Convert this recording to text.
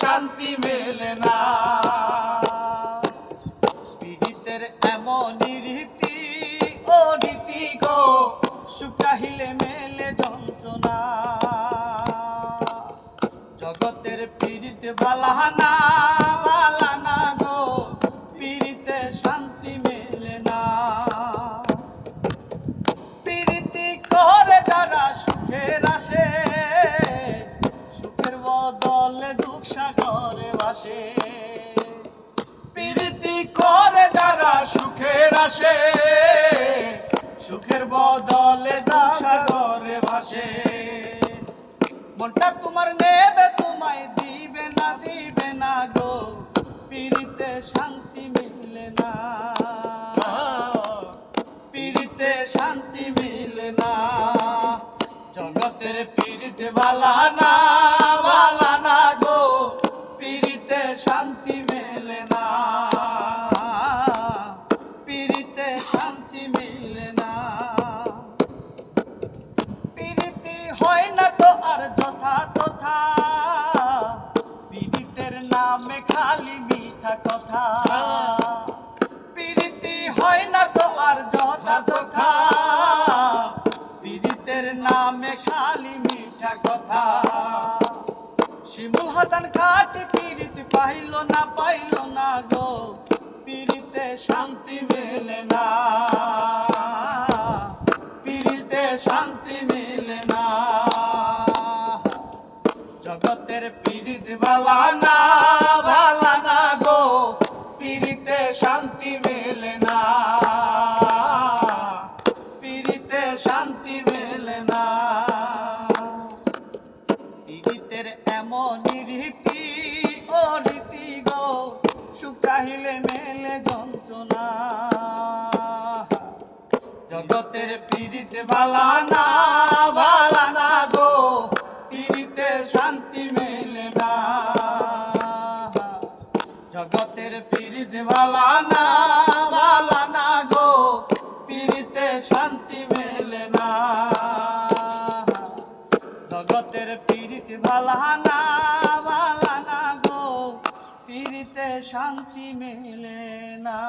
শান্তি মেলে না। পীড়িতের এমন রীতি ও রীতি গো শুকাহিলে মেলে যন্ত্রণা। জগতের পীড়িতে ভালানা ভালানা গো, পীড়িতে শান্তি মেলে না। প্রীতি করে যারা সুখের আসে বাসে প্রীতি করে যারা সুখের আসে, সুখের বদলে দুঃখ সাগরে ভাসে। মনটা তোমার নেবে, তোমায় দিবে না দিবে না গো। পীড়িতে শান্তি মিলে না। পীড়িতে শান্তি মিলে না। জগতের পীড়িতে বালা না, বালা শান্তি মেলে না। পীড়িতে শান্তি মিলে না। পীড়িতি হয় না তো আর যথা তথা। পীড়িতের নামে খালি মিঠা কথা। পীড়িতি হয় না তো আর যথা তথা। পীড়িতের নামে খালি মিঠা কথা। শিমুল হাসান খাটি পীড়িত পাইল না পাইল না গো, পীড়িতে শান্তি মেলে না। পীড়িতে শান্তি মেলে না। জগতের পীড়িত বালা না বালা না গো, পীড়িতে শান্তি মেলে না। পিড়িতে শান্তি মেলে না। পীড়িতের এমন রীতি সুখ চাহিলে মেলে যন্ত্রণা। জগতের পীড়িতে বালা না বালা না গো, পীড়িতে শান্তি মেলে না। জগতের পীড়িতে বালা না বালা না গো, পীড়িতে শান্তি মেলে না। জগতের পীড়িত ভালানা গো পীড়িতে শান্তি মেলে না।